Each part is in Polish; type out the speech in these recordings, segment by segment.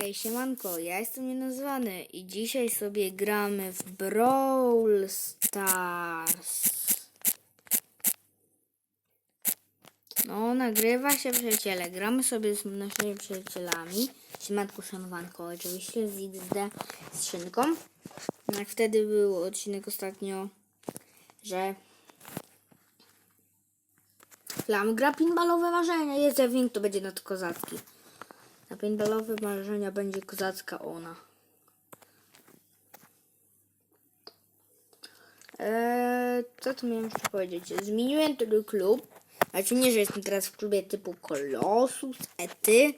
Hej, siemanko, ja jestem nienazwany i dzisiaj sobie gramy w Brawl Stars. No, nagrywa się przyjaciele. Gramy sobie z naszymi przyjacielami. Siemanko, szanowanko, oczywiście z XD z szynką. Jak wtedy był odcinek ostatnio, że Flam gra pinballowe marzenia. Jest Ewing, to będzie nad kozacki. Na pinballowe marzenia będzie kozacka ona. Eee, co tu miałem jeszcze powiedzieć? Zmieniłem ten klub. Znaczy nie, że jestem teraz w klubie typu Kolosus, Ety.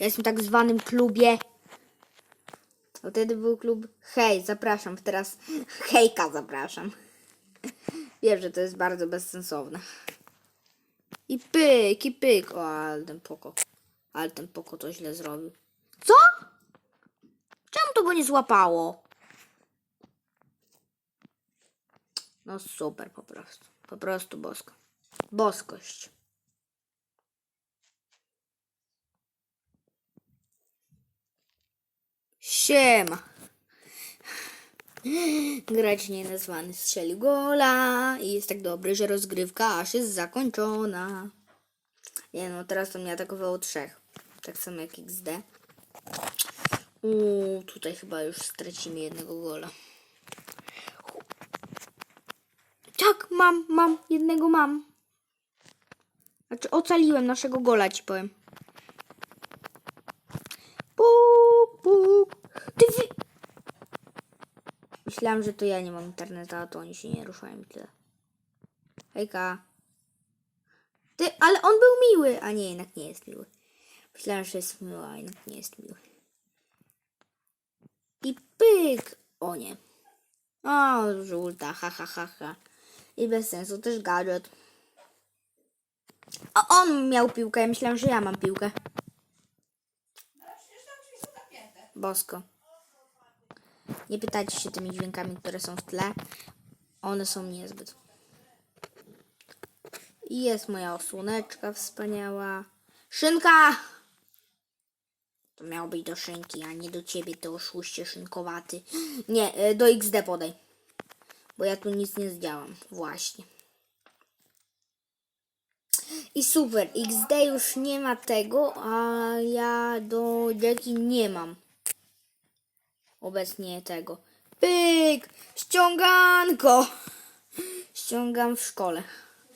Ja jestem w tak zwanym klubie. A wtedy był klub Hej, zapraszam. Teraz Hejka zapraszam. Wiem, że to jest bardzo bezsensowne. I pyk, i pyk. O, ale ten poko. Ale ten poko to źle zrobił. Co? Czemu to go nie złapało? No super po prostu. Po prostu bosko. Boskość. Siema. Grać nienazwany strzelił gola i jest tak dobry, że rozgrywka aż jest zakończona. Nie no, teraz to mnie atakowało trzech. Tak samo jak XD. Uuu, tutaj chyba już stracimy jednego gola. Tak, mam, mam, jednego mam. Znaczy ocaliłem naszego gola, ci powiem. Puk, puk. Ty wy... Myślałam, że to ja nie mam internetu, a to oni się nie ruszają tyle. Hejka. Ty, ale on był miły. A nie, jednak nie jest miły. Myślałam, że jest miły, a jednak nie jest miły. I pyk. O nie. O, żółta, ha, ha, ha, ha. I bez sensu też gadżet. A on miał piłkę, ja myślałam, że ja mam piłkę. Bosko. Nie pytajcie się tymi dźwiękami, które są w tle. One są niezbyt. I jest moja osłoneczka wspaniała. Szynka! To miało być do szynki, a nie do ciebie, to oszuście szynkowaty. Nie, e, do XD podaj. Bo ja tu nic nie zdziałam. Właśnie. I super, XD już nie ma tego, a ja do Jackie nie mam. Obecnie tego. Pyk! Ściąganko! Ściągam w szkole.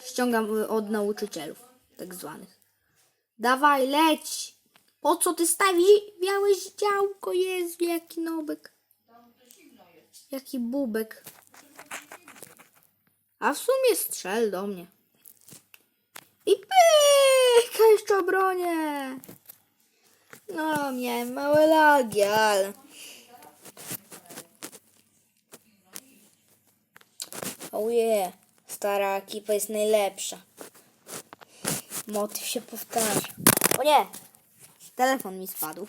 Ściągam y, od nauczycielów, tak zwanych. Dawaj, leć! Po co ty stawiałeś działko? Jezu, jaki nobek. Jaki bubek. A w sumie strzel do mnie. I pyk! A jeszcze obronię. No, miałem małe lagi, ale... Oh yeah, stara ekipa jest najlepsza. Motyw się powtarza. O nie! Telefon mi spadł.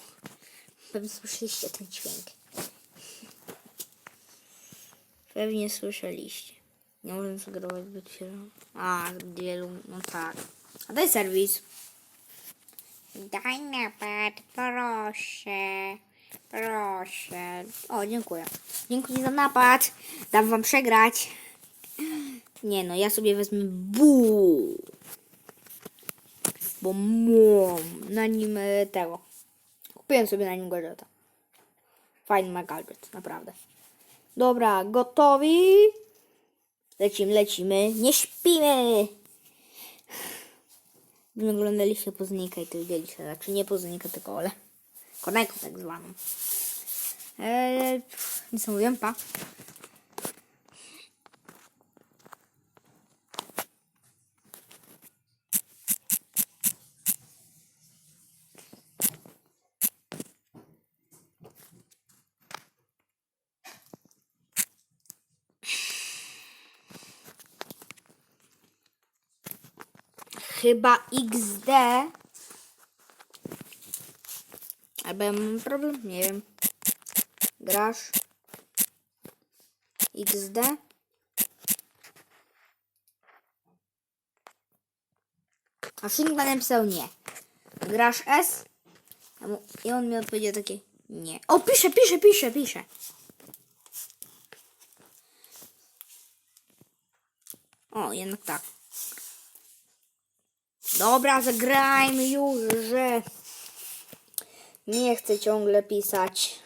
Pewnie słyszeliście ten dźwięk. Pewnie słyszeliście. Nie możemy sugerować zbyt się. A, wielu, no tak. A daj serwis. Daj napad, proszę. Proszę. O, dziękuję. Dziękuję za napad. Dam wam przegrać. Nie no, ja sobie wezmę bu. Bo mam na nim e, tego. Kupiłem sobie na nim gadżeta. Fajny ma gadżet, naprawdę. Dobra, gotowi? Lecimy, lecimy. Nie śpimy! Oglądaliście Poznika i to widzieliście. Znaczy nie Poznika, tylko Ole. Koneko tak zwaną. Eee, nic nie mówiłem, pa. Chyba XD. Albo ja mam problem? Nie wiem. Grasz? XD? A Shinka napisał nie. Grasz S? I on mi odpowiedział takie, nie. O, pisze, pisze, pisze, pisze. O, jednak tak. Dobra, zagrajmy już, że nie chcę ciągle pisać.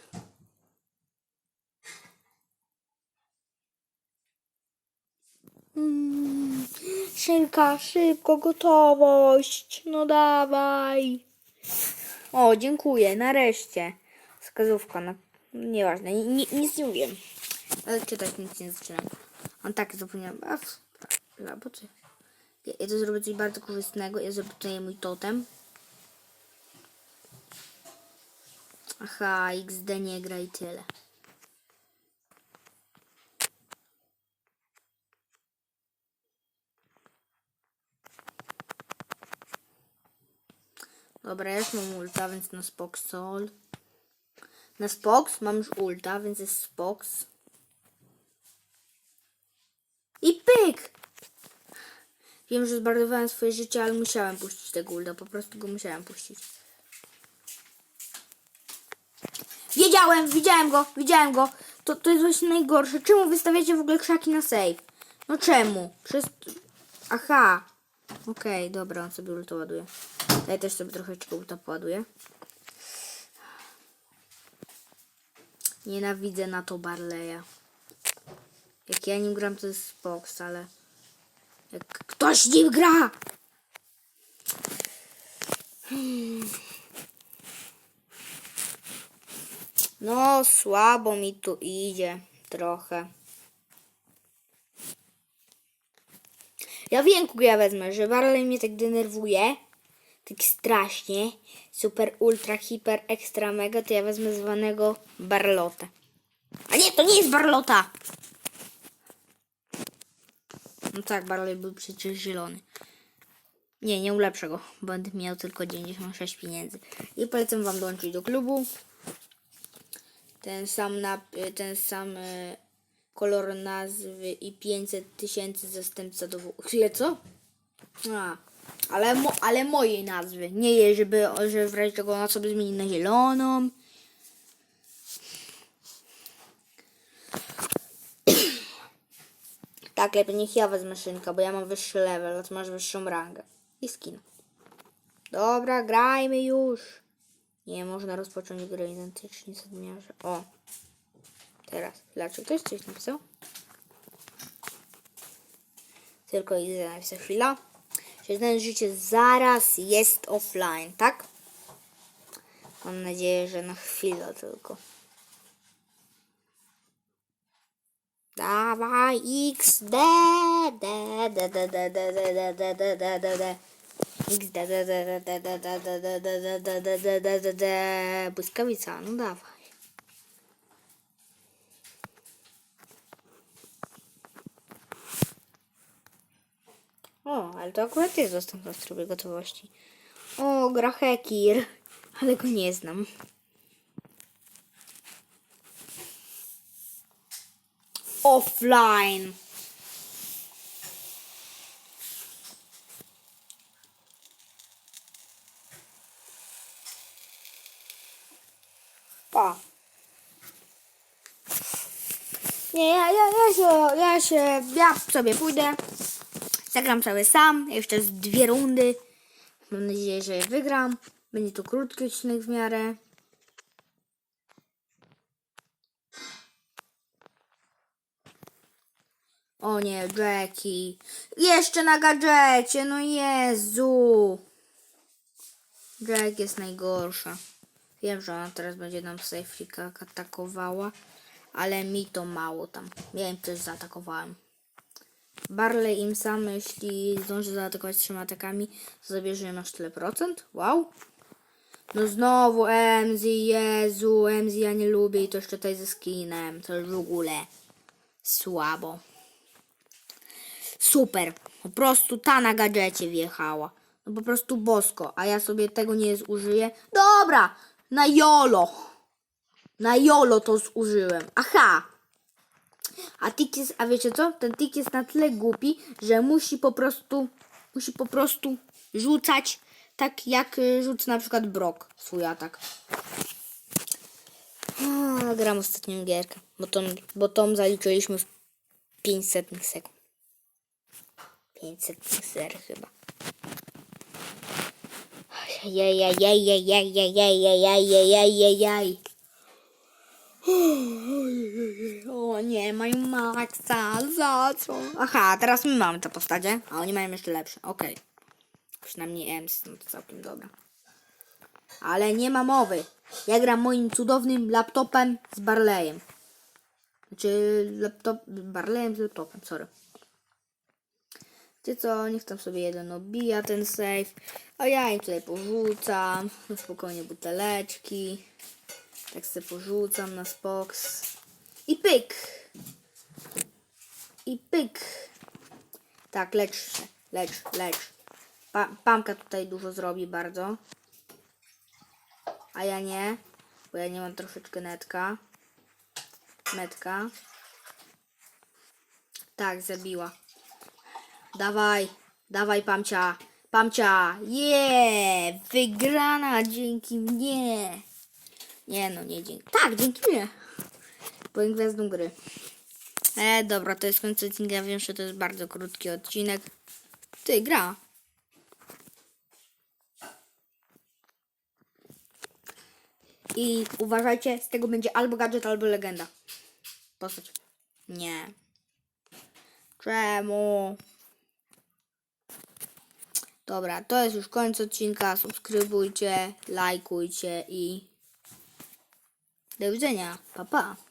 Mm, Szynka, szybko, gotowość. No dawaj. O, dziękuję, nareszcie. Wskazówka na... Nieważne, ni- ni- nic nie wiem. Ale czytać nic nie zaczynam. On tak zapomniałem. A, a po co? Ja, ja to zrobię coś bardzo korzystnego. Ja zrobię tutaj mój totem. Aha, XD nie gra i tyle. Dobra, ja już mam ulta, więc na spok sol. Na spoks mam już ulta, więc jest spoks. I pyk! Wiem, że zbardowałem swoje życie, ale musiałem puścić tego ulta. Po prostu go musiałem puścić. Wiedziałem, widziałem go, widziałem go. To, to jest właśnie najgorsze. Czemu wystawiacie w ogóle krzaki na save? No czemu? Przez... Aha. Okej, dobra, on sobie ulta ładuje. Ja też sobie trochę ulta poładuję. Nienawidzę na to Barleya. Jak ja nim gram, to jest Spox, ale... Ktoś nim gra! No, słabo mi tu idzie. Trochę. Ja wiem, kogo ja wezmę, że Barley mnie tak denerwuje. Tak strasznie. Super, ultra, hiper, ekstra, mega. To ja wezmę zwanego Barlota. A nie, to nie jest Barlota! No tak, Barley był przecież zielony. Nie, nie ulepszę go. Będę miał tylko 96 pieniędzy. I polecam wam dołączyć do klubu. Ten sam, nap- ten sam e, kolor nazwy i 500 tysięcy zastępca do... Chwilę, co? A, ale, mo- ale mojej nazwy. Nie żeby, żeby w razie czego ona sobie zmieni na zieloną. Tak, lepiej niech ja wezmę szynka, bo ja mam wyższy level, a ty masz wyższą rangę. I skin. Dobra, grajmy już. Nie można rozpocząć gry identycznie z odmiarze. O. Teraz. Dlaczego ktoś coś napisał? Tylko idę napisać chwila. Że ten życie zaraz jest offline, tak? Mam nadzieję, że na chwilę tylko. Dawaj XD D D D D D D D D D D D XD Błyskawica, no dawaj. O, ale to akurat jest dostępne w trybie gotowości. O, gra Hekir, ale go nie znam. Offline. Pa. Nie, ja, ja, ja się, ja się, ja sobie pójdę. Zagram cały sam, jeszcze z dwie rundy. Mam nadzieję, że je wygram. Będzie to krótki odcinek w miarę. O nie, Jackie. Jeszcze na gadżecie, no Jezu. Jack jest najgorsza. Wiem, że ona teraz będzie nam safe'ika atakowała, ale mi to mało tam. Miałem coś zaatakowałem. Barley im sam, jeśli zdąży zaatakować trzema atakami, zabierze masz tyle procent. Wow. No znowu MZ, Jezu, MZ ja nie lubię i to jeszcze tutaj ze skinem. To już w ogóle słabo. Super. Po prostu ta na gadżecie wjechała. No po prostu bosko, a ja sobie tego nie zużyję. Dobra, na jolo. Na jolo to zużyłem. Aha. A tik jest, a wiecie co? Ten tik jest na tyle głupi, że musi po prostu, musi po prostu rzucać tak jak y, rzuca na przykład Brock swój atak. A, gram ostatnią gierkę, bo tą, bo tą zaliczyliśmy w 500 sekund. 500 ser chyba. Jajajajajajajajajajajajajaj. O nie, mają maksa, za co? Aha, teraz my mamy te postacie, a oni mają jeszcze lepsze, okej. Przynajmniej Ems, no to całkiem dobra. Ale nie ma mowy. Ja gram moim cudownym laptopem z Barleyem. Znaczy laptop, Barleyem z laptopem, sorry. Ty co, niech tam sobie jeden obija ten save, a ja im tutaj porzucam, no spokojnie buteleczki, tak sobie porzucam na spoks. I pyk, i pyk, tak, lecz się, lecz, lecz, pa, Pamka tutaj dużo zrobi bardzo, a ja nie, bo ja nie mam troszeczkę netka, metka, tak, zabiła. Dawaj, dawaj Pamcia, Pamcia, je, wygrana dzięki mnie. Nie no, nie dzięki, tak, dzięki mnie. Byłem gwiazdą gry. E, dobra, to jest koniec odcinka, wiem, że to jest bardzo krótki odcinek. Ty, gra. I uważajcie, z tego będzie albo gadżet, albo legenda. Postać. Nie. Czemu? Dobra, to jest już koniec odcinka. Subskrybujcie, lajkujcie i do widzenia. Pa, pa.